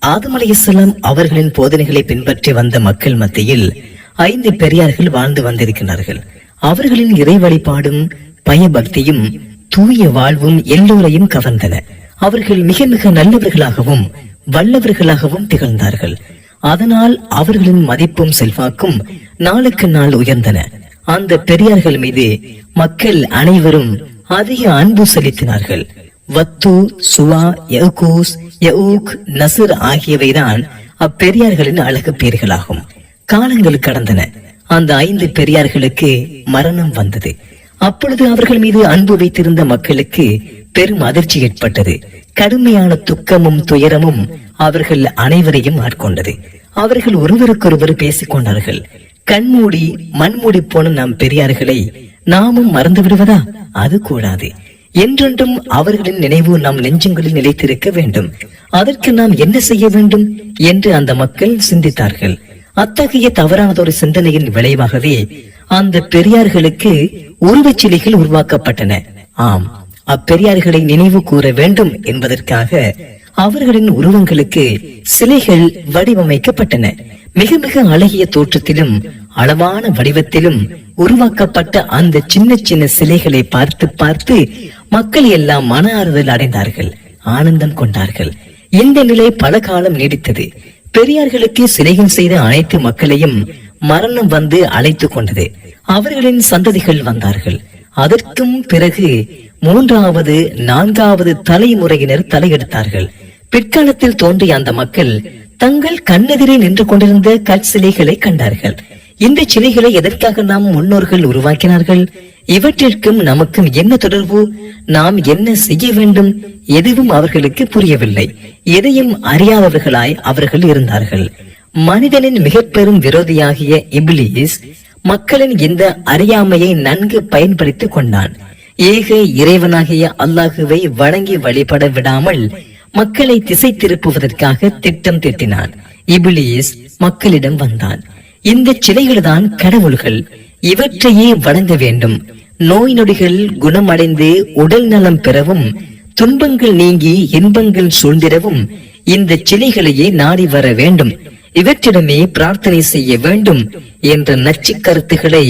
ஆதம் அலைஹிஸ்ஸலாம் அவர்களின் போதனைகளை பின்பற்றி வந்த மக்கள் மத்தியில் ஐந்து பெரியார்கள் வாழ்ந்து வந்திருக்கிறார்கள். அவர்களின் இறை வழிபாடும் பயபக்தியும் தூய வாழ்வும் எல்லோரையும் கவர்ந்தன. அவர்கள் மிக மிக நல்லவர்களாகவும் வல்லவர்களாகவும் திகழ்ந்தார்கள். அதனால் அவர்களின் மதிப்பும் செல்வாக்கும் நாளுக்கு நாள் உயர்ந்தன. அந்த பெரியார்கள் மீது மக்கள் அனைவரும் அதிக அன்பு செலுத்தினார்கள். வத்து சுவா யகூஸ் யஊக் நசுர் ஆகியவைதான் அப்பெரியார்களின் அழகு பேர்களாகும். காலங்கள் கடந்தன. அந்த ஐந்து பெரியார்களுக்கு மரணம் வந்தது. அப்பொழுது அவர்கள் மீது அன்பு வைத்திருந்த மக்களுக்கு பெரும் அதிர்ச்சி ஏற்பட்டது. கடுமையான துக்கமும் துயரமும் அவர்கள் அனைவரையும் ஆட்கொண்டது. அவர்கள் ஒருவருக்கொருவர் பேசிக் கொண்டார்கள். கண்மூடி மண்மூடி போன நம் பெரியார்களை நாமும் மறந்து விடுவதா அது கூடாது. என்றென்றும் அவர்களின் நினைவு நம் நெஞ்சங்களில் நிலைத்திருக்க வேண்டும். அதற்கு நாம் என்ன செய்ய வேண்டும்? என்று அந்த மக்கள் சிந்தித்தார்கள். அத்தகைய தவறானதொரு சிந்தனையின் விளைவாகவே அந்த பெரியார்களுக்கு உருவச்சிலைகள் உருவாக்கப்பட்டன. ஆம் அப்பெரியார்களை நினைவு கூற வேண்டும் என்பதற்காக அவர்களின் உருவங்களுக்கு சிலைகள் வடிவமைக்கப்பட்டன. மிக மிக அழகிய தோற்றத்திலும் அளவான வடிவத்திலும் உருவாக்கப்பட்ட அந்த சின்ன சின்ன சிலைகளை பார்த்து பார்த்து மக்கள் எல்லாம் மன ஆறுதல் அடைந்தார்கள் ஆனந்தம் கொண்டார்கள். இந்த நிலை பல காலம் நீடித்தது. பெரியார்களுக்கு சிலைகள் செய்த அனைத்து மக்களையும் மரணம் வந்து அழைத்துக் கொண்டது. அவர்களின் சந்ததிகள் வந்தார்கள். அதற்கும் பிறகு மூன்றாவது நான்காவது தலைமுறையினர் தலையெடுத்தார்கள். பிற்காலத்தில் தோன்றிய அந்த மக்கள் தங்கள் கண்ணெதிரே நின்று கொண்டிருந்த கல் சிலைகளை கண்டார்கள். இந்த சிலைகளை எதற்காக நாம் முன்னோர்கள் உருவாக்கினார்கள்? இவற்றிற்கும் நமக்கும் என்ன தொடர்பு? நாம் என்ன செய்ய வேண்டும்? எதுவும் அவர்களுக்கு புரியவில்லை. எதையும் அறியாதவர்களாய் அவர்கள் இருந்தார்கள். மனிதனின் மிக பெரும் விரோதியாகிய இபிலிஸ் மக்களின் இந்த அறியாமையை நன்கு பயன்படுத்திக் கொண்டான். ஏக இறைவனாகிய அல்லாஹுவை வணங்கி வழிபட விடாமல் மக்களை திசை திருப்புவதற்காக திட்டம் திட்டினான். இபிலிஸ் மக்களிடம் வந்தான். இந்த சிலைகள்தான் கடவுள்கள். இவற்றையே வணங்க வேண்டும். நோய் நொடிகள் குணமடைந்து உடல் நலம் பெறவும் துன்பங்கள் நீங்கி இன்பங்கள் சூழ்ந்திடவும் இந்த சிலைகளையே நாடி வர வேண்டும். இவற்றிடமே பிரார்த்தனை செய்ய வேண்டும் என்ற நச்சு கருத்துக்களை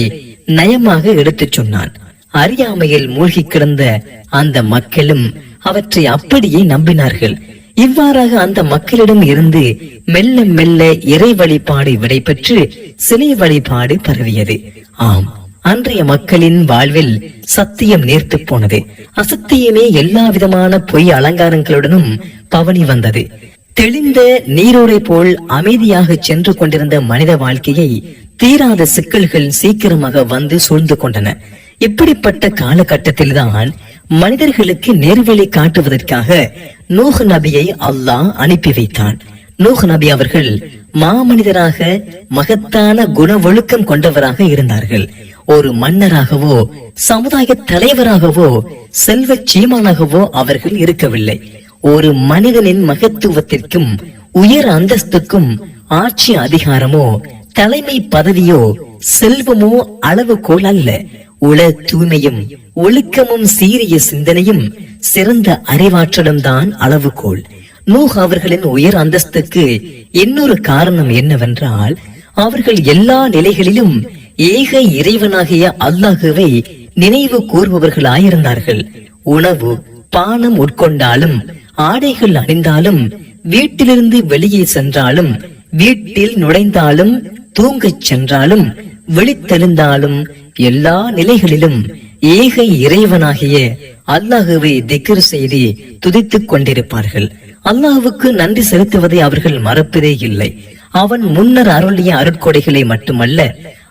நயமாக எடுத்துச் சொன்னான். அறியாமையில் மூழ்கி கிடந்த அந்த மக்களும் அவற்றை அப்படியே நம்பினார்கள். இவ்வாறாக அந்த மக்களிடம் இருந்து மெல்ல மெல்ல இறை வழிபாடு விடைபெற்று சிலை வழிபாடு பரவியது. ஆம் அன்றைய மக்களின் வாழ்வில் சத்தியம் நேர்த்து போனது. அசத்தியமே எல்லா விதமான பொய் அலங்காரங்களுடனும் பவனி வந்தது. தெளிந்த நீரோடை போல் அமைதியாக சென்று கொண்டிருந்த மனித வாழ்க்கையை தீராத சிக்கல்கள் சீக்கிரமாக வந்து சூழ்ந்து கொண்டன. இப்படிப்பட்ட காலகட்டத்தில்தான் மனிதர்களுக்கு நேர்வழி காட்டுவதற்காக நூஹ் நபியை அல்லாஹ் அனுப்பி வைத்தான். நூஹ் நபி அவர்கள் மாமனிதராக மகத்தான குண ஒழுக்கம் கொண்டவராக இருந்தார்கள். ஒரு மன்னராகவோ சமுதாய தலைவராகவோ செல்வ சீமானாகவோ அவர்கள் இருக்கவில்லை. ஒரு மனிதனின் மகத்துவத்திற்கும் உயர் அந்தஸ்துக்கும் ஆட்சி அதிகாரமோ தலைமை பதவியோ செல்வமோ அளவுகோல் அல்ல. உள தூய்மையும் ஒழுக்கமும் சீரிய சிந்தனையும் சிறந்த அறிவாற்றலும் தான் அளவுகோல். நூஹ் அவர்களின் உயர் அந்தஸ்துக்கு இன்னொரு காரணம் என்னவென்றால் அவர்கள் எல்லா நிலைகளிலும் ஏக இறைவனாகிய அல்லாஹுவை நினைவு கூறுபவர்களாயிருந்தார்கள் உணவு பானம் உட்கொண்டாலும் ஆடைகள் அணிந்தாலும் வீட்டிலிருந்து வெளியே சென்றாலும் வீட்டில் நுழைந்தாலும் தூங்கச் சென்றாலும் வெளித்தெழுந்தாலும் எல்லா நிலைகளிலும் ஏக இறைவனாகிய அல்லாஹுவை திக்கர் செய்து துதித்துக் கொண்டிருப்பார்கள். அல்லாஹுவுக்கு நன்றி செலுத்துவதை அவர்கள் மறப்பதே இல்லை. அவன் முன்னர் அருளிய அருட்கொடைகளை மட்டுமல்ல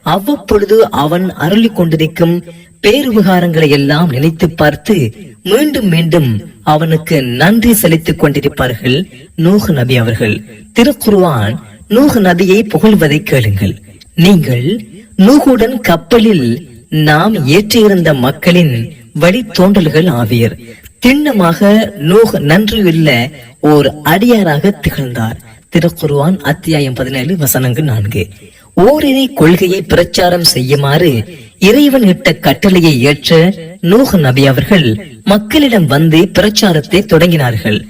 அவ்வப்பொழுது அவன் அருளிக் கொண்டிருக்கும் பேருபகாரங்களை எல்லாம் நினைத்து பார்த்து மீண்டும் மீண்டும் அவனுக்கு நன்றி செலுத்திக் கொண்டிருப்பார்கள் நூஹ் நபி அவர்கள். திருக்குருவான் நூஹ் நபியை புகழ்வதை கேளுங்கள். நீங்கள் நூகுடன் கப்பலில் நாம் ஏற்றியிருந்த மக்களின் வழித்தோன்றல்கள் ஆவீர். திண்ணமாக நூஹ் நன்றியுள்ள ஓர் அடியாராக திகழ்ந்தார். திருக்குருவான் அத்தியாயம் பதினேழு வசனங்கள் நான்கு. ஓரிரை கொள்கையை பிரச்சாரம் செய்யுமாறு இறைவன் இட்ட கட்டளையை ஏற்ற நூஹ் நபி அவர்கள் மக்களிடம் வந்து பிரச்சாரத்தை தொடங்கினார்கள்.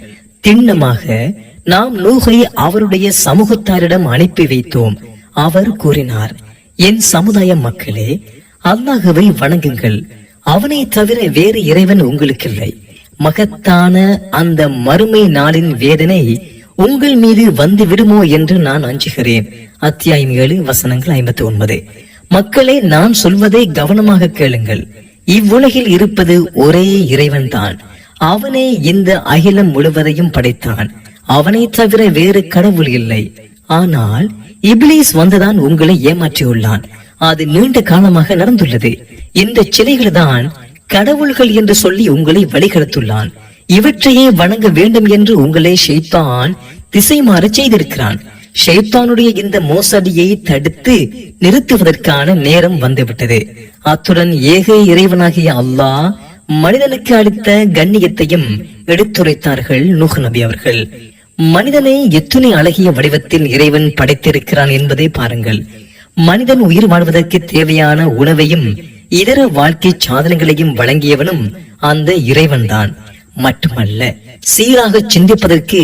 திண்ணமாக நாம் நூகை அவருடைய சமூகத்தாரிடம் அனுப்பி வைத்தோம். அவர் கூறினார் என் சமுதாய மக்களே அல்லாஹுவை வணங்குங்கள். அவனை தவிர வேறு இறைவன் உங்களுக்கு இல்லை மகத்தான அந்த மறுமை நாளின் வேதனை உங்கள் மீது வந்து விடுமோ என்று நான் அஞ்சுகிறேன். அத்தியாயம் ஏழு வசனங்கள் ஐம்பத்தி ஒன்பது. மக்களே நான் சொல்வதை கவனமாக கேளுங்கள். இவ்வுலகில் இருப்பது ஒரே இறைவன் தான் அவனே இந்த அகிலம் முழுவதையும் படைத்தான். அவனை தவிர வேறு கடவுள் இல்லை. ஆனால் இப்லீஸ் வந்துதான் உங்களை ஏமாற்றியுள்ளான். அது நீண்ட காலமாக நடந்துள்ளது. இந்த சிலைகள் தான் கடவுள்கள் என்று சொல்லி உங்களை வழிகெடுத்துள்ளான். இவற்றையே வணங்க வேண்டும் என்று உங்களை ஷெய்தான் திசை மாற செய்திருக்கிறான். ஷெய்தானுடைய இந்த மோசடியை தடுத்து நிறுத்துவதற்கான நேரம் வந்துவிட்டது. அத்துடன் ஏக இறைவனாகிய அல்லாஹ் மனிதனுக்கு அளித்த கண்ணியத்தையும் எடுத்துரைத்தார்கள் நூஹ் நபி அவர்கள். மனிதனை எத்தனை அழகிய வடிவத்தில் இறைவன் படைத்திருக்கிறான் என்பதை பாருங்கள். மனிதன் உயிர் வாழ்வதற்கு தேவையான உணவையும் இதர வாழ்க்கை சாதனங்களையும் வழங்கியவனும் அந்த இறைவன்தான். மட்டுமல்ல சீராக சிந்திப்பதற்கு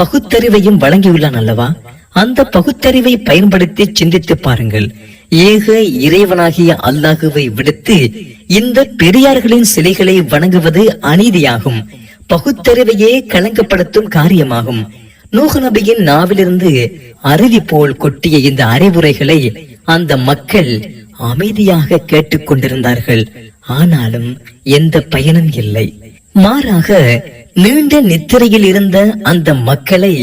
பகுத்தறிவையும் வழங்கியுள்ளான் அல்லவா? அந்த பகுத்தறிவை பயன்படுத்தி சிந்தித்து பாருங்கள். ஏக இறைவனாகிய அல்லாஹுவை விடுத்து இந்த பெரியார்களின் சிலைகளை வணங்குவது அநீதியாகும். பகுத்தறிவையே கலங்கப்படுத்தும் காரியமாகும். நூஹ் நபியின் நாவிலிருந்து அருவி போல் கொட்டிய இந்த அறிவுரைகளை அந்த மக்கள் அமைதியாக கேட்டுக் கொண்டிருந்தார்கள். ஆனாலும் எந்த பயனும் இல்லை. மாறாக நீண்ட நித்திரையில் இருந்த அந்த மக்களை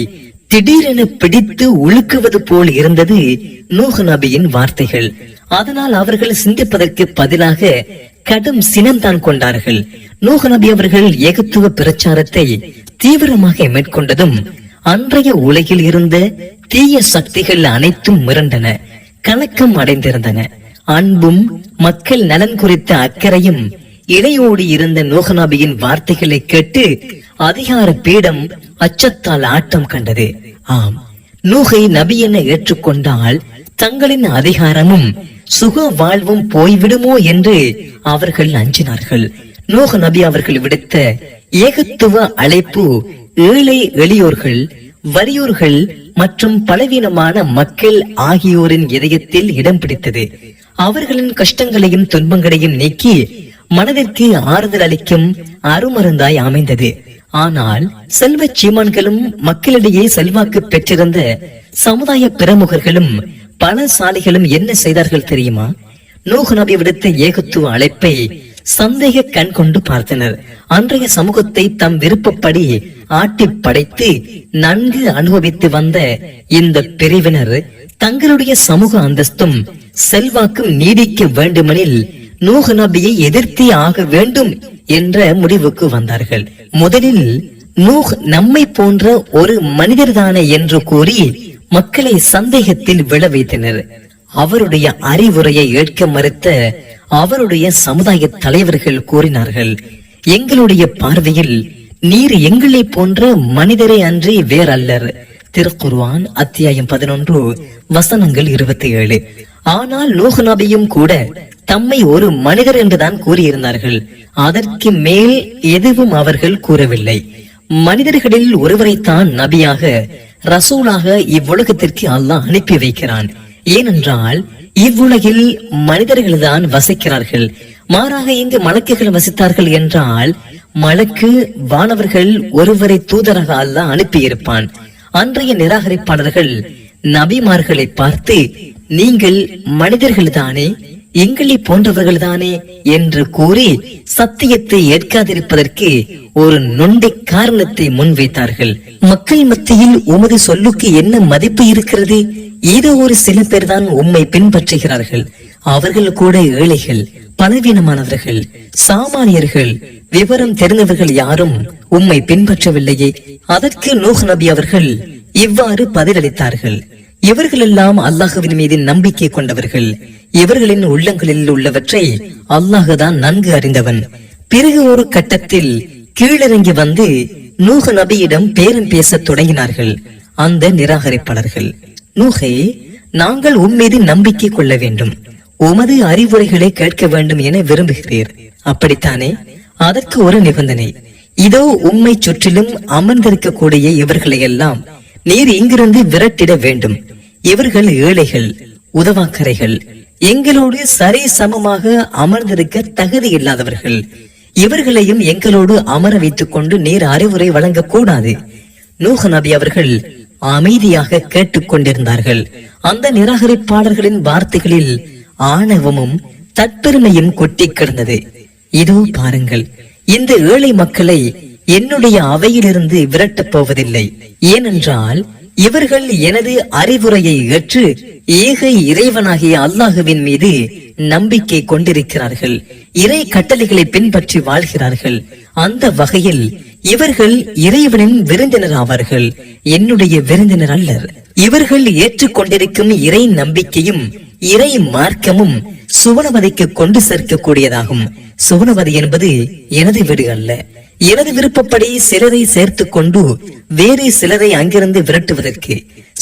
திடீரென பிடித்து உழுக்குவது போல் இருந்தது நூஹ் நபியின் வார்த்தைகள். அதனால் அவர்கள் சிந்திப்பதற்கு பதிலாக கடும் சினம்தான் கொண்டார்கள். நூஹ் நபி அவர்கள் ஏகத்துவ பிரச்சாரத்தை தீவிரமாக மேற்கொண்டதும் அன்றைய உலகில் இருந்த தீய சக்திகள் அனைத்தும் மிரண்டன கலக்கம் அடைந்திருந்தன. அன்பும் மக்கள் நலன் குறித்த அக்கறையும் இடையோடி இருந்த நோகநாபியின் வார்த்தைகளை கேட்டு அதிகார பீடம் அச்சத்தால் ஆட்டம் கண்டது. ஆம் நூகை நபி என ஏற்றுக்கொண்டால் தங்களின் அதிகாரமும் சுக வாழ்வும் போய்விடுமோ என்று அவர்கள் அஞ்சினார்கள். நூக நபி அவர்கள் விடுத்த ஏகத்துவ அழைப்பு ஏழை எளியோர்கள் வறியோர்கள் மற்றும் பலவீனமான மக்கள் ஆகியோரின் இதயத்தில் இடம் பிடித்தது. அவர்களின் கஷ்டங்களையும் துன்பங்களையும் நீக்கி மனதிற்கு ஆறுதல் அளிக்கும் அருமருந்தாய் அமைந்தது. ஆனால் செல்வ சீமான்களும் மக்களிடையே செல்வாக்கு பெற்றிருந்த சமுதாய பிரமுகர்களும் பல சாலைகளும் என்ன செய்தார்கள் தெரியுமா? நூகு நபி விடுத்த ஏகத்துவ அழைப்பை சந்தேக கண் கொண்டு பார்த்தனர். அன்றைய சமூகத்தை தம் விருப்பப்படி ஆட்டி படைத்து நன்கு அனுபவித்து வந்த இந்த பிரிவினர் தங்களுடைய சமூக அந்தஸ்தும் செல்வாக்கும் நீடிக்க வேண்டுமெனில் நூஹ் நபியை எதிர்த்தே ஆக வேண்டும் என்ற முடிவுக்கு வந்தார்கள். முதலில் நூஹ் நம்மை போன்ற ஒரு மனிதர்தானே என்று கூறி மக்களை சந்தேகத்தில் விழ வைத்தனர். அவருடைய அறிவுரையை ஏற்க மறுத்த அவருடைய சமுதாய தலைவர்கள் கூறினார்கள் எங்களுடைய பார்வையில் நீர் எங்களை போன்ற மனிதரே அன்றி வேறல்லர். திருக்குர்வான் அத்தியாயம் பதினொன்று வசனங்கள் இருபத்தி ஏழு ஆனால் நூஹ் நபியும் கூட தம்மை ஒரு மனிதர் என்றுதான் கூறியிருந்தார்கள். அதற்கு மேல் எதுவும் அவர்கள் கூறவில்லை. மனிதர்களில் ஒருவரைத்தான் நபியாக ரசூலாக இவ்வுலகத்திற்கு அல்லாஹ் அனுப்பி வைக்கிறான். ஏனென்றால் இவ்வுலகில் மனிதர்கள்தான் வசிக்கிறார்கள். மாறாக இங்கு மலக்குகள் வசித்தார்கள் என்றால் மலக்கு வானவர்கள் ஒருவரை தூதராக அல்லாஹ் அனுப்பியிருப்பான். அன்றைய நிராகரிப்பாளர்கள் நபிமார்களை பார்த்து நீங்கள் மனிதர்கள் தானே எங்களை போன்றவர்கள் தானே என்று கூறி சத்தியத்தை ஏற்காதிருப்பதற்கு ஒரு நொண்டி காரணத்தை முன்வைத்தார்கள். மக்கள் மத்தியில் உமது சொல்லுக்கு என்ன மதிப்பு இருக்கிறது? ஏதோ ஒரு சில பேர் தான் உம்மை பின்பற்றுகிறார்கள். அவர்கள் கூட ஏழைகள் பலவீனமானவர்கள் சாமானியர்கள் விவரம் தெரிந்தவர்கள் யாரும் உம்மை பின்பற்றவில்லையே. அதற்கு நூஹ் நபி அவர்கள் இவ்வாறு பதிலளித்தார்கள். இவர்களெல்லாம் அல்லாஹுவின் மீது நம்பிக்கை கொண்டவர்கள் இவர்களின் உள்ளங்களில் உள்ளவற்றை அல்லாஹுதான் நன்கு அறிந்தவன். பிறகு ஒரு கட்டத்தில் கீழிறங்கி வந்து நூக நபியிடம் பேரம் பேசத் தொடங்கினார்கள் அந்த நிராகரிப்பாளர்கள். நூகே நாங்கள் உம்மீது நம்பிக்கை கொள்ள வேண்டும் உமது அறிவுரைகளை கேட்க வேண்டும் என விரும்புகிறீர். அப்படித்தானே? அதற்கு ஒரு நிபந்தனை இதோ உம்மை சுற்றிலும் அமர்ந்திருக்கக்கூடிய இவர்களை எல்லாம் நீர் இங்கிருந்து விரட்டிட வேண்டும். இவர்கள் ஏழைகள் உதவாக்கரைகள் எங்களோடு சரி சமமாக அமர்ந்திருக்க தகுதி இல்லாதவர்கள். இவர்களையும் எங்களோடு அமர வைத்துக் கொண்டு நேர் அறிவுரை வழங்கக் கூடாது நூஹ் நபி அவர்கள் அமைதியாக கேட்டுக் கொண்டிருந்தார்கள் அந்த நிராகரிப்பாளர்களின் வார்த்தைகளில் ஆணவமும் தற்பெருமையும் கொட்டி கிடந்தது. இதோ பாருங்கள் இந்த ஏழை மக்களை என்னுடைய அவையிலிருந்து விரட்டப் போவதில்லை. ஏனென்றால் இவர்கள் எனது அறிவுரையை ஏற்று ஏக இறைவனாகிய அல்லாஹுவின் மீது நம்பிக்கை கொண்டிருக்கிறார்கள். இறை கட்டளைகளை பின்பற்றி வாழ்கிறார்கள். அந்த வகையில் இவர்கள் இறைவனின் விருந்தினர் ஆவார்கள். என்னுடைய விருந்தினர் அல்லர். இவர்கள் ஏற்றுக்கொண்டிருக்கும் இறை நம்பிக்கையும் இறை மார்க்கமும் சுவனவதிக்கு கொண்டு சேர்க்கக்கூடியதாகும். சுவனவதி என்பது எனது வீடு அல்ல. எனது விருப்பப்படி சிலரை சேர்த்துக் கொண்டு வேறு சிலரை அங்கிருந்து விரட்டுவதற்கு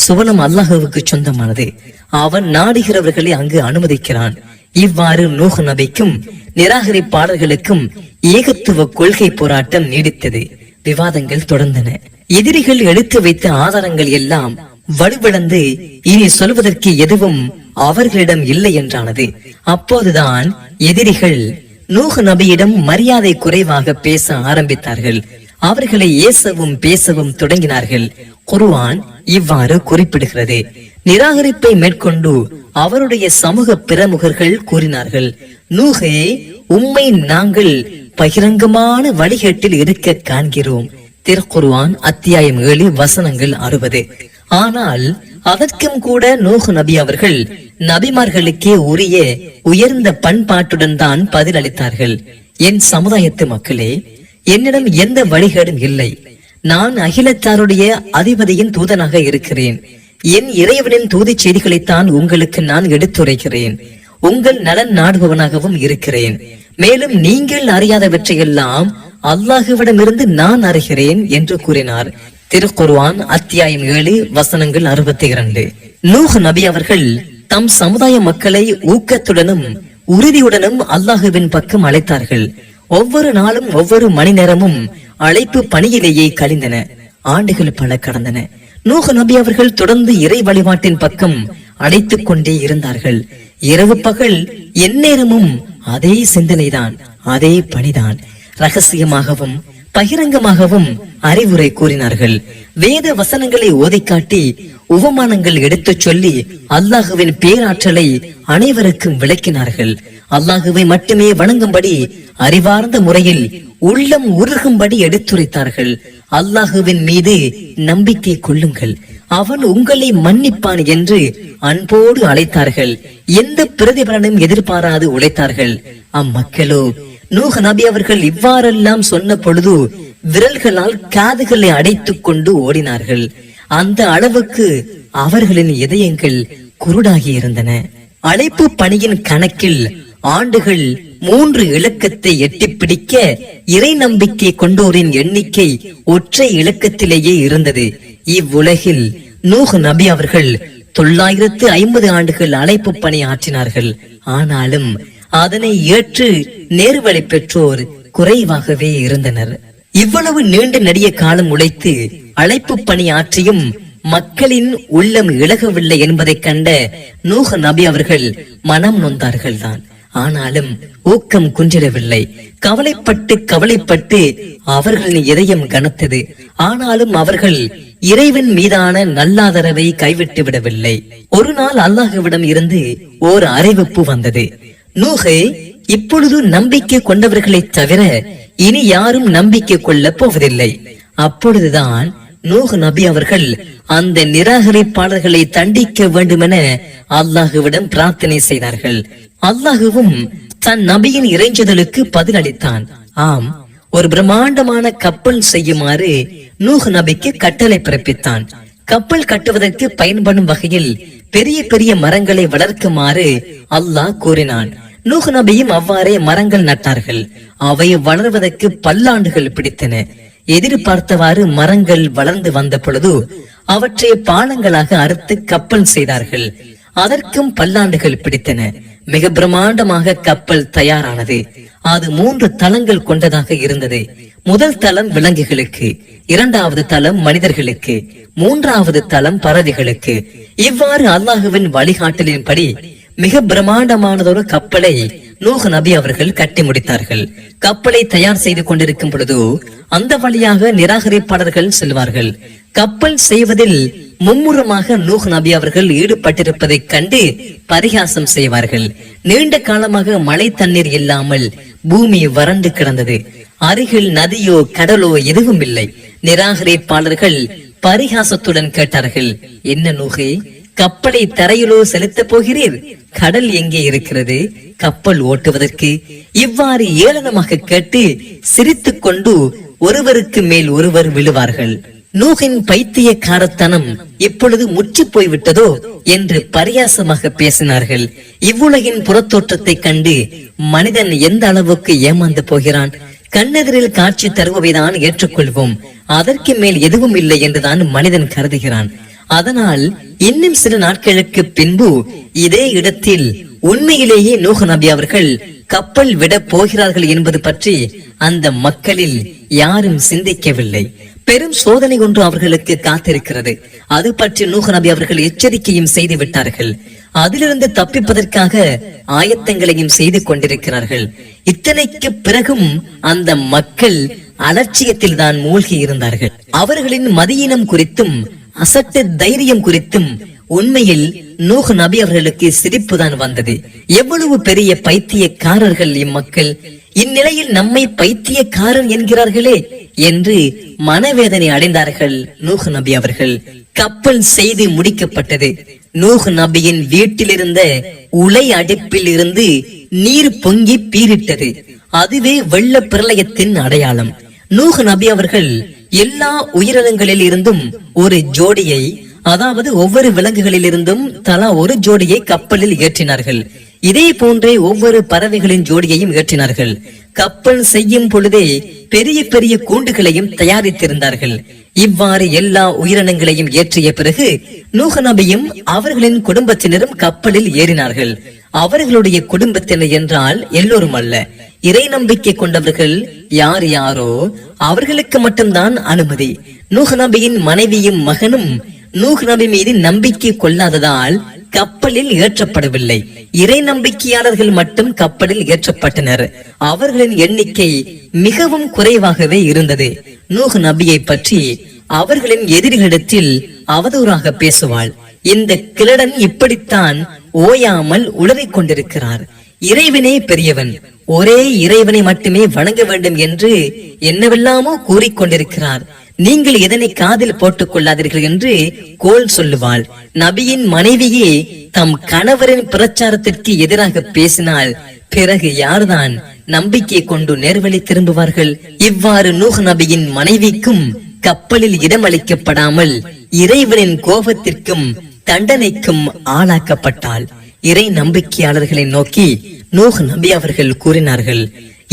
சுவனம் அல்லாஹுவுக்கு சொந்தமானது. அவன் நாடுகிறவர்களை அங்கு அனுமதிக்கிறான். இவ்வாறு நூஹ் நபிக்கும் நிராகரிப்பாளர்களுக்கும் ஏகத்துவ கொள்கை போராட்டம் நீடித்தது. விவாதங்கள் தொடர்ந்தன. எதிரிகள் எடுத்து வைத்த ஆதாரங்கள் எல்லாம் வலுவிழந்து இனி சொல்வதற்கு எதுவும் அவர்களிடம் இல்லை என்றானது. அப்போதுதான் எதிரிகள் நூஹ் நபியிடம் மரியாதை குறைவாக பேச ஆரம்பித்தார்கள். அவர்களை ஏசவும் பேசவும் தொடங்கினார்கள். குருவான் இவ்வாறு குறிப்பிடுகிறது. நிராகரிப்பை மேற்கொண்டு அவருடைய சமூக பிரமுகர்கள் கூறினார்கள் நூகே உம்மை நாங்கள் பகிரங்கமான வழிகேட்டில் இருக்க காண்கிறோம். திருக்குருவான் அத்தியாயம் ஏழு வசனங்கள் அறுபது. ஆனால் அதற்கும் கூட நூஹ் நபி அவர்கள் நபிமார்களுக்கே உரிய உயர்ந்த பண்பாட்டுடன் தான் பதில் அளித்தார்கள். என் சமுதாயத்து மக்களே என்னிடம் எந்த வழிகேடும் இல்லை. நான் அகிலத்தாருடைய அதிபதியின் தூதனாக இருக்கிறேன். என் இறைவனின் தூதி செய்திகளைத்தான் உங்களுக்கு நான் எடுத்துரைக்கிறேன். உங்கள் நலன் நாடுபவனாகவும் இருக்கிறேன். மேலும் நீங்கள் அறியாதவற்றையெல்லாம் அல்லாஹுவிடமிருந்து நான் அறிகிறேன் என்று கூறினார். திருக்குர்வான் அத்தியாயம் ஏழு வசனங்கள் அறுபத்தி இரண்டு நூஹ் நபி அவர்கள் தம் சமுதாய மக்களை ஊக்கத்துடனும் உறுதியுடனும் அல்லாஹுவின் பக்கம் அழைத்தார்கள். ஒவ்வொரு நாளும் ஒவ்வொரு மணி நேரமும் அழைப்பு பணியிலேயே கழிந்தன. ஆண்டுகள் பல கடந்தன. நூஹ் நபி அவர்கள் தொடர்ந்து இறை வழிபாட்டின் பக்கம் அழைத்துக் கொண்டே இருந்தார்கள். இரவு பகல் எந்நேரமும் அதே சிந்தனைதான் அதே பணிதான். ரகசியமாகவும் பகிரங்கமாகவும் அறிவுரை கூறினார்கள். வேத வசனங்களை ஓதைக்காட்டி உபமானங்கள் எடுத்துச் சொல்லி அல்லாஹுவின் பேராற்றலை அனைவருக்கும் விளக்கினார்கள். அல்லாஹுவை மட்டுமே வணங்கும்படி அறிவார்ந்த முறையில் உள்ளம் உருகும்படி எடுத்துரைத்தார்கள். அல்லாஹுவின் மீது நம்பிக்கை கொள்ளுங்கள். அவன் உங்களை மன்னிப்பான் என்று அன்போடு அழைத்தார்கள். எந்த பிரதிபலனும் எதிர்பாராது உழைத்தார்கள். அம்மக்களோ நூஹ் நபி அவர்கள் இவ்வாறெல்லாம் சொன்ன பொழுது விரல்களால் காதுகளை அடைத்துக் கொண்டு ஓடினார்கள். அந்த அளவுக்கு அவர்களின் இதயங்கள் குருடாகி இருந்தன. அழைப்பு பணியின் கணக்கில் ஆண்டுகள் மூன்று இலக்கத்தை எட்டிப் பிடிக்க இறை நம்பிக்கை கொண்டோரின் எண்ணிக்கை ஒற்றை இலக்கத்திலேயே இருந்தது. இவ்வுலகில் நூஹ் நபி அவர்கள் தொள்ளாயிரத்து ஐம்பது ஆண்டுகள் அழைப்பு பணி ஆற்றினார்கள். ஆனாலும் அதனை ஏற்று நேர்வழி பெற்றோர் குறைவாகவே இருந்தனர். இவ்வளவு நீண்ட நெடிய காலம் உழைத்து அழைப்பு பணி ஆற்றியும் மக்களின் உள்ளம் இழகவில்லை என்பதைக் கண்ட நூஹ நபி அவர்கள் மனம் நொந்தார்கள் தான் ஆனாலும் ஊக்கம் குன்றிடவில்லை. கவலைப்பட்டு கவலைப்பட்டு அவர்களின் இதயம் கனத்தது. ஆனாலும் அவர்கள் இறைவன் மீதான நல்லாதரவை கைவிட்டு விடவில்லை. ஒரு நாள் அல்லாஹுவிடம் இருந்து ஓர் அறிவிப்பு வந்தது. நூகே இப்பொழுது நம்பிக்கை கொண்டவர்களை தவிர இனி யாரும் நம்பிக்கை கொள்ளப் போவதில்லை. அப்பொழுதுதான் நூஹ் நபி அவர்கள் அந்த நிராகரிப்பாளர்களை தண்டிக்க வேண்டும் என அல்லாஹுவிடம் பிரார்த்தனை செய்தார்கள். அல்லாஹுவும் தன் நபியின் இறைஞ்சுதலுக்கு பதிலளித்தான். ஆம் ஒரு பிரம்மாண்டமான கப்பல் செய்யுமாறு நூஹ் நபிக்கு கட்டளை பிறப்பித்தான். கப்பல் கட்டுவதற்கு பயன்படும் வகையில் பெரிய பெரிய மரங்களை வளர்க்குமாறு அல்லாஹ் கூறினான். நூஹ் நபியும் அவ்வாறே மரங்கள் நட்டார்கள். அவை வளர்வதற்கு பல்லாண்டுகள் பிடித்தன. எதிர்பார்த்தவாறு மரங்கள் வளர்ந்து வந்த பொழுது அவற்றை பாலங்களாக அறுத்து கப்பல் செய்தார்கள். அதற்கும் பல்லாண்டுகள் பிடித்தன. மிக பிரம்மாண்டமாக கப்பல் தயாரானது. அது மூன்று தளங்கள் கொண்டதாக இருந்தது. முதல் தளம் விலங்குகளுக்கு இரண்டாவது தளம் மனிதர்களுக்கு மூன்றாவது தளம் பறவைகளுக்கு. இவ்வாறு அல்லாஹுவின் வழிகாட்டலின்படி மிக பிரம்மாண்டமானதொரு கப்பலை நூஹ் நபி அவர்கள் கட்டி முடித்தார்கள். கப்பலை தயார் செய்து கொண்டிருக்கும் பொழுது அந்த வழியாக நிராகரிப்பாளர்கள் செல்வார்கள். கப்பல் செய்வதில் மும்முரமாக நூஹ் நபி அவர்கள் ஈடுபட்டிருப்பதை கண்டு பரிகாசம் செய்வார்கள். நீண்ட காலமாக மழை தண்ணீர் இல்லாமல் பூமி வறண்டு கிடந்தது. அருகில் நதியோ கடலோ எதுவும் இல்லை நிராகரிப்பாளர்கள் பரிகாசத்துடன் கேட்டார்கள் என்ன நூகே கப்பலை தரையிலோ செலுத்தப் போகிறீர்? கடல் எங்கே இருக்கிறது? கப்பல் ஓட்டுவதற்கு? இவ்வாறு ஏளனமாக கேட்டு சிரித்துக் கொண்டு ஒருவருக்கு மேல் ஒருவர் விழுவார்கள். நூகின் பைத்தியக்காரத்தனம் இப்பொழுது முற்றி போய்விட்டதோ என்று பரியாசமாக பேசினார்கள். இவ்வுலகின் புறத்தோற்றத்தை கண்டு மனிதன் எந்த அளவுக்கு ஏமாந்து போகிறான்? கண்ணெதிரில் காட்சி தருபவைதான் ஏற்றுக்கொள்வோம். அதற்கு மேல் எதுவும் இல்லை என்றுதான் மனிதன் கருதுகிறான். அதனால் இன்னும் சில நாட்களுக்கு பின்பு இதே இடத்தில் உண்மையிலேயே நூக நபி அவர்கள் கப்பல் விட போகிறார்கள் என்பது பற்றி அந்த மக்களில் யாரும் சிந்திக்கவில்லை. பெரும் சோதனை ஒன்று அவர்களுக்கு காத்திருக்கிறது. அது பற்றி நூக நபி அவர்கள் எச்சரிக்கையும் செய்து விட்டார்கள். அதிலிருந்து தப்பிப்பதற்காக ஆயத்தங்களையும் செய்து கொண்டிருக்கிறார்கள். இத்தனைக்கு பிறகும் அந்த மக்கள் அலட்சியத்தில் தான் மூழ்கி இருந்தார்கள். அவர்களின் மதியினம் குறித்தும் அசட்டு தைரியம் குறித்தும் உண்மையில் நூஹ் நபி அவர்களுக்கு சிரிப்பு தான் வந்தது. எவ்வளவு பெரிய பைத்தியக்காரர்கள் இம்மக்கள். இந்நிலையில் நம்மை பைத்தியக்காரன் என்கிறார்களே என்று மனவேதனை அடைந்தார்கள் நூஹ் நபி அவர்கள். கப்பல் செய்து முடிக்கப்பட்டது. நூஹ் நபியின் வீட்டில் இருந்த உலை அடுப்பில் இருந்து நீர் பொங்கி பீரிட்டது அதுவே வெள்ள பிரளயத்தின் அடையாளம். நூஹ் நபி அவர்கள் எல்லா உயிரினங்களில் இருந்தும் ஒரு ஜோடியை அதாவது ஒவ்வொரு விலங்குகளிலிருந்தும் தலா ஒரு ஜோடியை கப்பலில் ஏற்றினார்கள். இதே போன்றே ஒவ்வொரு பறவைகளின் ஜோடியையும் ஏற்றினார்கள். கப்பல் செய்யும் பொழுதே பெரிய பெரிய கூண்டுகளையும் தயாரித்திருந்தார்கள். இவ்வாறு எல்லா உயிரினங்களையும் ஏற்றிய பிறகு நூஹ் நபியும் அவர்களின் குடும்பத்தினரும் கப்பலில் ஏறினார்கள். அவர்களுடைய குடும்பத்தினர் என்றால் எல்லோரும் அல்ல. இறை நம்பிக்கை கொண்டவர்கள் யார் யாரோ அவர்களுக்கு மட்டும்தான் அனுமதி. நூஹ் நபியின் மனைவியும் மகனும் நூஹ் நபி மீது நம்பிக்கை கொள்ளாததால் கப்பலில் ஏற்றப்படவில்லை. இறை நம்பிக்கையாளர்கள் மட்டும் கப்பலில் ஏற்றப்பட்டனர். அவர்களின் எண்ணிக்கை மிகவும் குறைவாகவே இருந்தது. நூஹ் நபியை பற்றி அவர்களின் எதிரிகளிடத்தில் அவதூறாக பேசுவாள். இந்த கிழடன் இப்படித்தான் ஓயாமல் உளறிக் கொண்டிருக்கிறார். இறைவனே பெரியவன் ஒரே இறைவனை மட்டுமே வணங்க வேண்டும் என்று என்னவெல்லாமோ கூறிக்கொண்டிருக்கிறார் நீங்கள் எதனை காதில் போட்டுக் கொள்ளாதீர்கள் என்று கோல் சொல்லுவாள். நபியின் மனைவியே தம் கணவரின் பிரச்சாரத்திற்கு எதிராக பேசினால் பிறகு யார்தான் நம்பிக்கை கொண்டு நேர்வழி திரும்புவார்கள்? இவ்வாறு நூஹ் நபியின் மனைவிக்கும் கப்பலில் இடமளிக்கப்படாமல் இறைவனின் கோபத்திற்கும் தண்டனைக்கும் ஆளாக்கப்பட்டால் இறை நம்பிக்கையாளர்களை நோக்கி நூஹ் நபி அவர்கள் கூறினார்கள்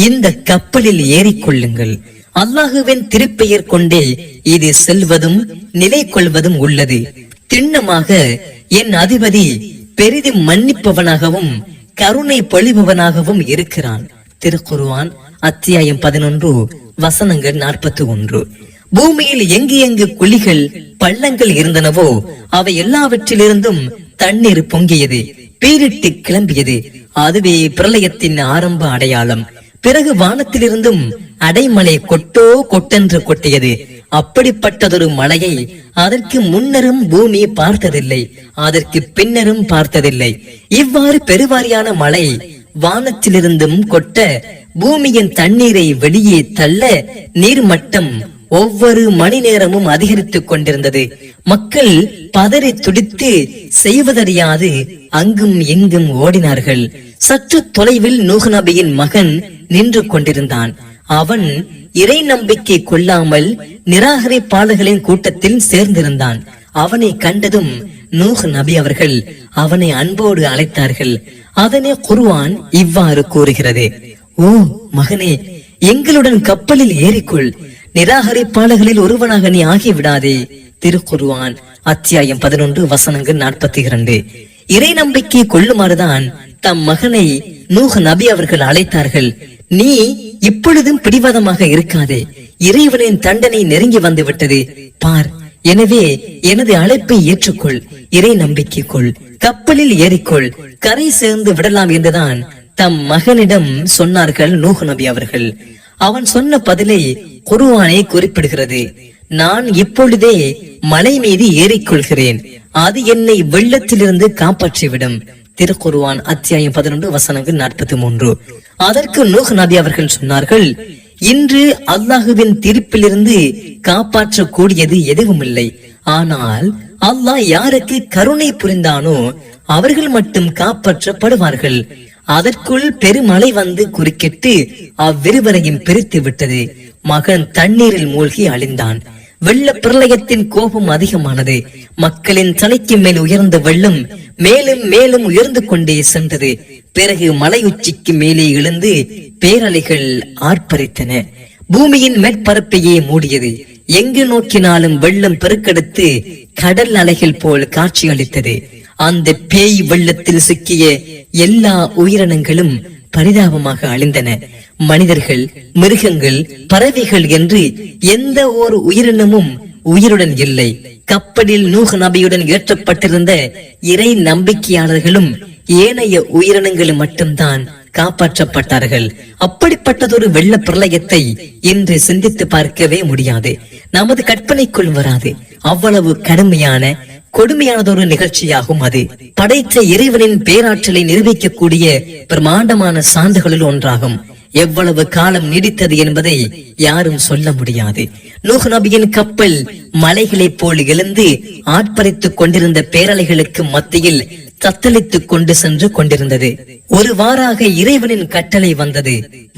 இந்த கப்பலில் ஏறிக்கொள்ளுங்கள். அல்லாஹுவின் திருப்பெயர் கொண்டு இது செல்வதும் நிலை கொள்வதும் உள்ளது. திண்ணமாக என் அதிபதி பெரிதும் மன்னிப்பவனாகவும் கருணை பொழிபவனாகவும் இருக்கிறான். திருக்குருவான் அத்தியாயம் பதினொன்று வசனங்கள் நாற்பத்தி ஒன்று பூமியில் எங்கு எங்கு குழிகள் பள்ளங்கள் இருந்தனவோ அவை எல்லாவற்றிலிருந்தும் தண்ணீர் பொங்கியது பீரிட்டு கிளம்பியது. அதுவே பிரளயத்தின் ஆரம்ப அடையாளம். பிறகு வானத்திலிருந்தும் அடைமலை கொட்டோ கொட்டென்று கொட்டியது. அப்படிப்பட்டதொரு மலையை அதற்கு முன்னரும் பூமி பார்த்ததில்லை அதற்கு பின்னரும் பார்த்ததில்லை. இவ்வாறு பெருவாரியான மலை வானத்திலிருந்தும் கொட்ட பூமியின் தண்ணீரை வெளியே தள்ள நீர்மட்டம் ஒவ்வொரு மணி நேரமும் அதிகரித்துக் கொண்டிருந்தது. மக்கள் பதறி துடித்து செய்வதறியாது அங்கும் இங்கும் ஓடினார்கள். சற்று தொலைவில் நூஹ் நபியின் மகன் நின்று கொண்டிருந்தான். அவன் இறை நம்பிக்கை கொள்ளாமல் நிராகரிப்பாளர்களின் கூட்டத்தில் சேர்ந்திருந்தான். அவனை கண்டதும் நூஹ் நபி அவர்கள் அவனை அன்போடு அழைத்தார்கள். அதனை குருவான் இவ்வாறு கூறுகிறது. ஓ மகனே எங்களுடன் கப்பலில் ஏறிக்கொள். நிராகரிப்பாளர்களில் ஒருவனாக நீ ஆகிவிடாதே. திருக்குருவான் அத்தியாயம் பதினொன்று வசனங்கள் நாற்பத்தி இரண்டு. இறை நம்பிக்கை கொள்ளுமாறுதான் தம் மகனை நூஹ் நபி அவர்கள் அழைத்தார்கள். நீ இப்பொழுதும் பிடிவாதமாக இருக்காதே. இறைவனின் தண்டனை நெருங்கி வந்து விட்டது பார் எனவே எனது அழைப்பை ஏற்றுக்கொள். இறை நம்பிக்கை கொள் கப்பலில் ஏறிக்கொள். கரை சேர்ந்து விடலாம் என்றுதான் தம் மகனிடம் சொன்னார்கள் நூஹ் நபி அவர்கள். அவன் சொன்ன பதிலை குருவானை குறிப்பிடுகிறது. நான் இப்பொழுதே மலை மீது ஏறிக்கொள்கிறேன். அது என்னை வெள்ளத்திலிருந்து காப்பாற்றிவிடும். திருக்குருவான் அத்தியாயம் பதினொன்று வசனங்கள் நாற்பத்தி மூன்று. அதற்கு நூஹ் நபி அவர்கள் சொன்னார்கள் இன்று அல்லாஹுவின் தீர்ப்பிலிருந்து காப்பாற்றக்கூடியது எதுவும் இல்லை ஆனால் அல்லாஹ் யாருக்கு கருணை புரிந்தானோ அவர்கள் மட்டும் காப்பாற்றப்படுவார்கள். அதற்குள் பெருமழை வந்து குறுக்கிட்டு அவ்விருவரையும் பிரித்து விட்டது. மகன் தண்ணீரில் மூழ்கி அழிந்தான். வெள்ள பிரளயத்தின் கோபம் அதிகமானது. மக்களின் தலைக்கு மேல் உயர்ந்த வெள்ளம் மேலும் மேலும் உயர்ந்து கொண்டே சென்றது. பிறகு மலை உச்சிக்கு மேலே எழுந்து பேரலைகள் ஆர்ப்பரித்தன. பூமியின் மேற்பரப்பையே மூடியது. எங்கு நோக்கினாலும் வெள்ளம் பெருக்கெடுத்து கடல் அலைகள் போல் காட்சியளித்தது. அந்த பேய் வெள்ளத்தில் சிக்கிய எல்லா உயிரினங்களும் பரிதாபமாக அழிந்தன. மனிதர்கள் மிருகங்கள் பறவைகள் என்று எந்த ஒரு உயிரினமும் உயிருடன் இல்லை. கப்பலில் நூஹ் நபியுடன் ஏற்றப்பட்டிருந்த இறை நம்பிக்கையாளர்களும் ஏனைய உயிரினங்களும் மட்டும்தான் காப்பாற்றப்பட்டார்கள். அப்படிப்பட்டதொரு வெள்ள பிரளயத்தை இன்று சிந்தித்து பார்க்கவே முடியாது. நமது கற்பனைக்குள் வராது. அவ்வளவு கடுமையான கொடுமையானதொரு நிகழ்ச்சியாகும் அது. படைத்த இறைவனின் பேராற்றலை நிரூபிக்கக்கூடிய பிரமாண்டமான சான்றுகளில் ஒன்றாகும். எவ்வளவு காலம் நீடித்தது என்பதை யாரும் சொல்ல முடியாது. நூஹ் நபியின் கப்பல் மலைகளைப் போல் எழுந்து ஆட்பறித்துக் கொண்டிருந்த பேரலைகளுக்கு மத்தியில் தத்தளித்துக் கொண்டு சென்று கொண்டிருந்தது. ஒரு வாராக இறைவனின் கட்டளை வந்தது.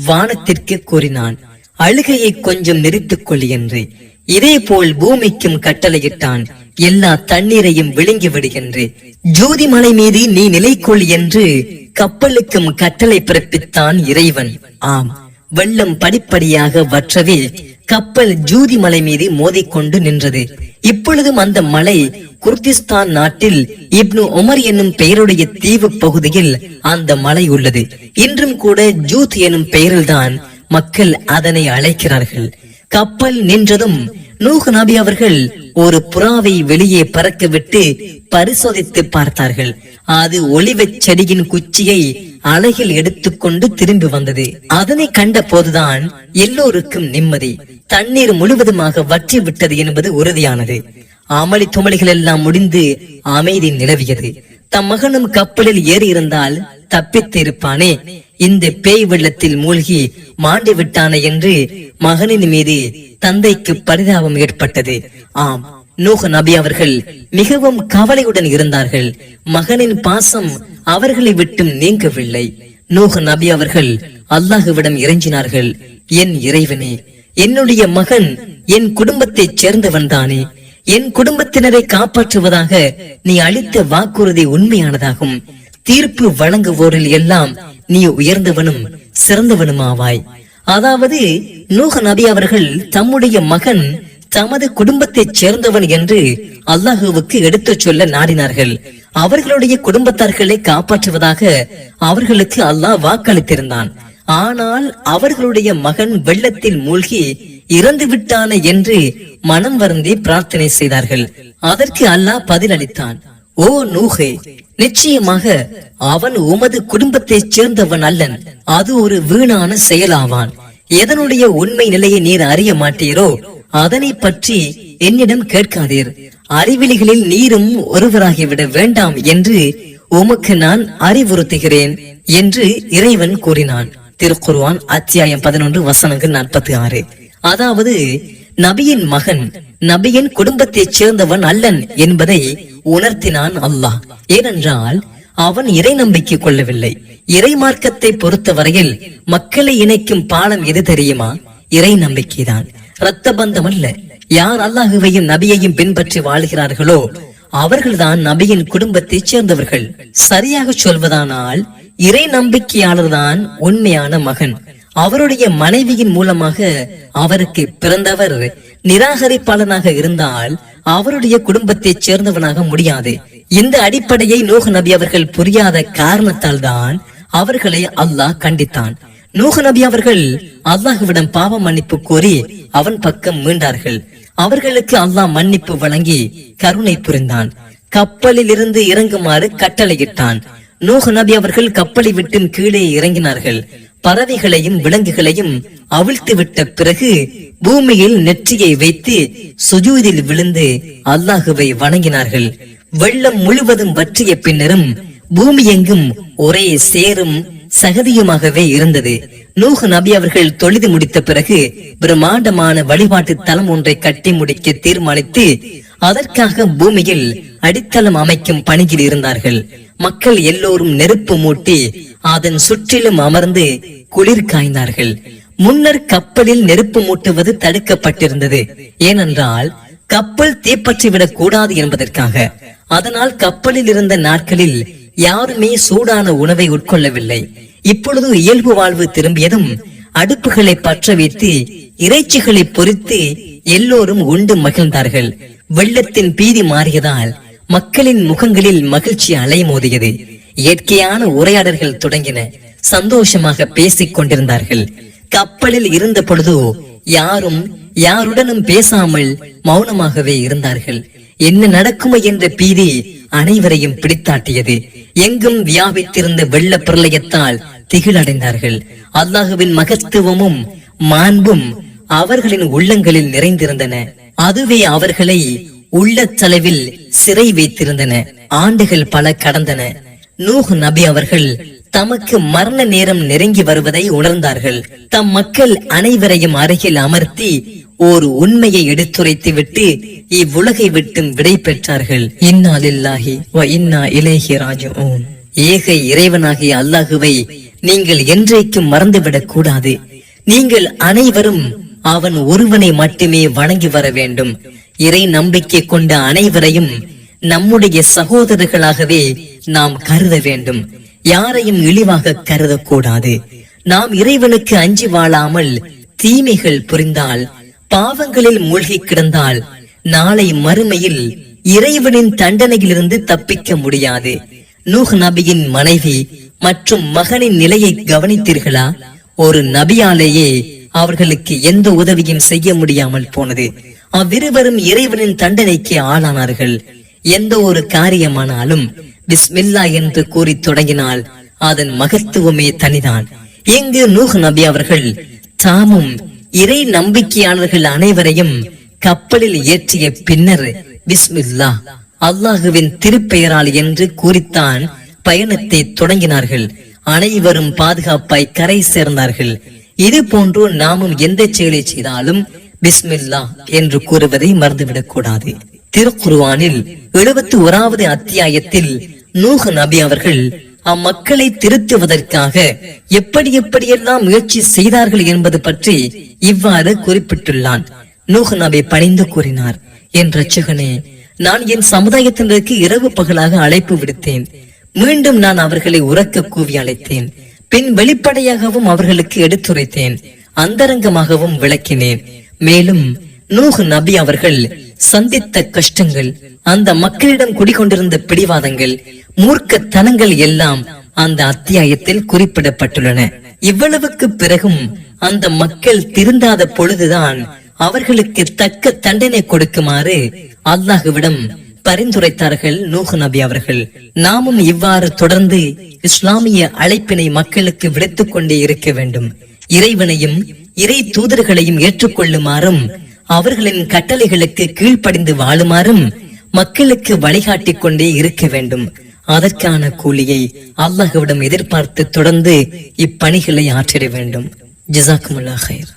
வானத்திற்கு கூறினான் அழுகையை கொஞ்சம் நிறுத்திக் கொள் என்று. இதே போல் பூமிக்கும் கட்டளையிட்டான் எல்லா தண்ணீரையும் விழுங்கி விடுகின்றேன் ஜோதி மலை மீது நீ நிலைக்கொள் என்று கப்பலுக்கும் கட்டளை பிறப்பித்தான் இறைவன். ஆம் வெள்ளம் படிப்படியாக வற்றவே கப்பல் ஜூதி மலை மீது மோதிக்கொண்டு நின்றது. இப்பொழுதும் அந்த மலை குர்திஸ்தான் நாட்டில் இப்னு உமர் என்னும் பெயருடைய தீவு பகுதியில் அந்த மலை உள்ளது. இன்றும் கூட ஜூத் எனும் பெயரில்தான் மக்கள் அதனை அழைக்கிறார்கள். கப்பல் நின்றதும் நூஹ் நபி அவர்கள் ஒரு புறாவை வெளியே பறக்க விட்டு பரிசோதித்து பார்த்தார்கள். அது ஒளிவச் செடியின் குச்சியை அழகில் எடுத்துக்கொண்டு திரும்பி வந்தது. அதனை கண்ட போதுதான் எல்லோருக்கும் நிம்மதி. தண்ணீர் முழுவதுமாக வற்றி விட்டது என்பது உறுதியானது. அமளி துமளிகள் எல்லாம் முடிந்து அமைதி நிலவியது. தம் மகனும் கப்பலில் ஏறி இருந்தால் தப்பித்திருப்பானே? இந்த பேய் வெள்ளத்தில் மூழ்கி மாண்டு விட்டானே என்று மகனின் மீது தந்தைக்கு பரிதாபம் ஏற்பட்டது. ஆம் நூஹ் நபி அவர்கள் மிகவும் கவலையுடன் இருந்தார்கள். மகனின் பாசம் அவர்களை விட்டும் நீங்கவில்லை. நூஹ் நபி அவர்கள் அல்லாஹுவிடம் இறைஞ்சினார்கள் என் இறைவனே என்னுடைய மகன் என் குடும்பத்தைச் சேர்ந்தவன் தானே. என் குடும்பத்தினரை காப்பாற்றுவதாக நீ அளித்த வாக்குறுதி உண்மையானதாகும். தீர்ப்பு வழங்குவோரில் எல்லாம் நீ உயர்ந்தவனும் சிறந்தவனுமாவாய். அதாவது நூஹ் நபி அவர்கள் தம்முடைய மகன் தமது குடும்பத்தைச் சேர்ந்தவன் என்று அல்லாஹுவுக்கு எடுத்துச் சொல்ல நாடினார்கள். அவர்களுடைய குடும்பத்தார்களை காப்பாற்றுவதாக அவர்களுக்கு அல்லாஹ் வாக்களித்திருந்தான். ஆனால் அவர்களுடைய மகன் வெள்ளத்தில் மூழ்கி இறந்து விட்டான என்று மனம் வருந்தி பிரார்த்தனை செய்தார்கள். அதற்கு அல்லாஹ் பதிலளித்தான். ஓ நூஹே நிச்சயமாக அவன் உமது குடும்பத்தைச் சேர்ந்தவன் அல்லன். அது ஒரு வீணான செயலாவான். எதனுடைய உண்மை நிலையை நீர் அறிய மாட்டீரோ அதனை பற்றி என்னிடம் கேட்காதீர். அறிவிலிகளில் நீரும் ஒருவராகிவிட வேண்டாம் என்று உமக்கு நான் அறிவுறுத்துகிறேன் என்று இறைவன் கூறினான். திருக்குர்ஆன் அத்தியாயம் பதினொன்று வசனங்கள் நாற்பத்தி ஆறு அதாவது நபியின் மகன் நபியின் குடும்பத்தைச் சேர்ந்தவன் அல்லன் என்பதை உணர்த்தினான் அல்லாஹ். ஏனென்றால் அவன் இறை நம்பிக்கை கொள்ளவில்லை. இறை மார்க்கத்தை பொறுத்தவரையில் மக்களை இணைக்கும் பாலம் எது தெரியுமா? இறை நம்பிக்கைதான். இரத்த பந்தம் அல்ல. யார் அல்லாஹுவையும் நபியையும் பின்பற்றி வாழ்கிறார்களோ அவர்கள்தான் நபியின் குடும்பத்தைச் சேர்ந்தவர்கள். சரியாக சொல்வதானால் இறை நம்பிக்கையாளர் தான் உண்மையான மகன். அவருடைய மனைவியின் மூலமாக அவருக்கு பிறந்தவர் நிராகரிப்பாளனாக இருந்தால் அவருடைய குடும்பத்தைச் சேர்ந்தவனாக முடியாது. இந்த அடிப்படையை நூஹ் நபி அவர்கள் புரியாத காரணத்தால் தான் அவர்களை அல்லாஹ் கண்டித்தான். நூஹ் நபி அவர்கள் அல்லாஹுவிடம் பாவ மன்னிப்பு கோரி அவன் பக்கம் மீண்டார்கள். அவர்களுக்கு அல்லாஹ் மன்னிப்பு வழங்கி கருணை புரிந்தான். கப்பலில் இருந்து இறங்குமாறு கட்டளையிட்டான். நூஹ் நபி அவர்கள் கப்பலை விட்டும் கீழே இறங்கினார்கள். பறவைகளையும் விலங்குகளையும் அவிழ்த்து விட்ட பிறகு பூமியில் நெற்றியை வைத்து சுஜூதில் விழுந்து அல்லாஹுவை வணங்கினார்கள். வெள்ளம் முழுவதும் வற்றிய பின்னரும் பூமி எங்கும் ஒரே சேரும் சகதியுமாகவே இருந்தது. நூஹ் நபி அவர்கள் தொழுது முடித்த பிறகு பிரம்மாண்டமான வழிபாட்டு தலம் ஒன்றை கட்டி முடிக்க தீர்மானித்து அதற்காக பூமியில் அடித்தளம் அமைக்கும் பணியில் இருந்தார்கள். மக்கள் எல்லோரும் நெருப்பு மூட்டி அதன் சுற்றிலும் அமர்ந்து குளிர் காய்ந்தார்கள். முன்னர் கப்பலில் நெருப்பு மூட்டுவது தடுக்கப்பட்டிருந்தது. ஏனென்றால் கப்பல் தீப்பற்றிவிடக் கூடாது என்பதற்காக. அதனால் கப்பலில் இருந்த நாட்களில் யாருமே சூடான உணவை உட்கொள்ளவில்லை. இப்பொழுது இயல்பு வாழ்வு திரும்பியதும் அடுப்புகளை பற்ற வைத்து இறைச்சிகளை பொறித்து எல்லோரும் உண்டு மகிழ்ந்தார்கள். வெள்ளத்தின் பீதி மாறியதால் மக்களின் முகங்களில் மகிழ்ச்சி அலைமோதியது. இயற்கையான உரையாடல்கள் தொடங்கின. சந்தோஷமாக பேசிக் கொண்டிருந்தார்கள். கப்பலில் இருந்த பொழுதோ யாரும் யாருடனும் பேசாமல் மௌனமாகவே இருந்தார்கள். என்ன நடக்குமோ என்ற பீதி அனைவரையும் பிடித்தாட்டியது. எங்கும் வியாபித்திருந்த வெள்ள பிரளயத்தால் திகிலடைந்தார்கள். அல்லாஹுவின் மகத்துவமும் மாண்பும் அவர்களின் உள்ளங்களில் நிறைந்திருந்தன. அதுவே அவர்களை உள்ளத்தளவில் சிறை வைத்திருந்தன. ஆண்டுகள் பல கடந்தன. நூஹ் நபி அவர்கள் தமக்கு மரண நேரம் நெருங்கி வருவதை உணர்ந்தார்கள். தம் மக்கள் அனைவரையும் அருகில் அமர்த்தி ஓர் உண்மையை எடுத்துரைத்து விட்டு இவ்வுலகை விட்டும் விடை பெற்றார்கள். இன்னாலில்லாஹி வ இன்னா இலேஹி ராஜிஊன். ஏக இறைவனாகிய அல்லாஹுவை நீங்கள் என்றைக்கும் மறந்துவிடக் கூடாது. நீங்கள் அனைவரும் அவன் ஒருவனை மட்டுமே வணங்கி வர வேண்டும். இறை நம்பிக்கை கொண்ட அனைவரையும் நம்முடைய சகோதரர்களாகவே நாம் கருத வேண்டும். யாரையும் இழிவாக கருதக்கூடாது. நாம் இறைவனுக்கு அஞ்சி வாழாமல் தீமைகள் புரிந்தால் பாவங்களில் மூழ்கி கிடந்தால் நாளை மறுமையில் இறைவனின் தண்டனையிலிருந்து தப்பிக்க முடியாது. நூஹ் நபியின் மனைவி மற்றும் மகனின் நிலையை கவனித்தீர்களா? ஒரு நபியாலேயே அவர்களுக்கு எந்த உதவியும் செய்ய முடியாமல் போனது. அவ்விருவரும் இறைவனின் தண்டனைக்கு ஆளானார்கள். எந்த ஒரு காரியமானாலும் பிஸ்மில்லா என்று கூறி தொடங்கினால் அதன் மகத்துவமே தனிதான். இங்கு நூஹ் நபி அவர்கள் தாமும் இறை நம்பிக்கையாளர்கள் அனைவரையும் கப்பலில் ஏற்றிய பின்னர் பிஸ்மில்லா அல்லாஹுவின் திருப்பெயரால் என்று கூறித்தான் பயணத்தை தொடங்கினார்கள். அனைவரும் பாதுகாப்பாய் கரை சேர்ந்தார்கள். இது போன்று நாமும் எந்த செயலை செய்தாலும் பிஸ்மில்லா என்று கூறுவதை மறந்துவிடக் கூடாது திருக்குருவானில் எழுபத்தி ஓராவது அத்தியாயத்தில் நூஹ் நபி அவர்கள் அம்மக்களை திருத்துவதற்காக எப்படி எப்படியெல்லாம் முயற்சி செய்தார்கள் என்பது பற்றி இவ்வாறு குறிப்பிட்டுள்ளான். நூஹ் நபி பணிந்து கூறினார் என் ரட்சகனே நான் என் சமுதாயத்தினருக்கு இரவு பகலாக அழைப்பு விடுத்தேன். மீண்டும் நான் அவர்களை உறக்க கூவி அழைத்தேன். பின் வெளிப்படையாகவும் அவர்களுக்கு எடுத்துரைத்தேன். அந்தரங்கமாகவும் விளக்கினேன். மேலும் நூஹ் நபி அவர்கள் சந்தித்த கஷ்டங்கள் அந்த மக்களிடம் குடிகொண்டிருந்த பிடிவாதங்கள் மூர்க்கத்தனங்கள் எல்லாம் அந்த அத்தியாயத்தில் குறிப்பிடப்பட்டுள்ளன. இவ்வளவுக்கு பிறகும் அந்த மக்கள் திருந்தாத பொழுதுதான் அவர்களுக்கு தக்க தண்டனை கொடுக்குமாறு அல்லாஹுவிடம் பரிந்துரைத்தார்கள் நூஹ் நபி அவர்கள். நாமும் இவ்வாறு தொடர்ந்து இஸ்லாமிய அழைப்பினை மக்களுக்கு விடுத்துக் கொண்டே இருக்க வேண்டும். இறைவனையும் இறை தூதர்களையும் ஏற்றுக்கொள்ளுமாறும் அவர்களின் கட்டளைகளுக்கு கீழ்ப்படிந்து வாழுமாறும் மக்களுக்கு வழிகாட்டிக் கொண்டே இருக்க வேண்டும். அதற்கான கூலியை அல்லாஹுவிடம் எதிர்பார்த்து தொடர்ந்து இப்பணிகளை ஆற்றிட வேண்டும். ஜிசாக்குமுல்லா ஹைர்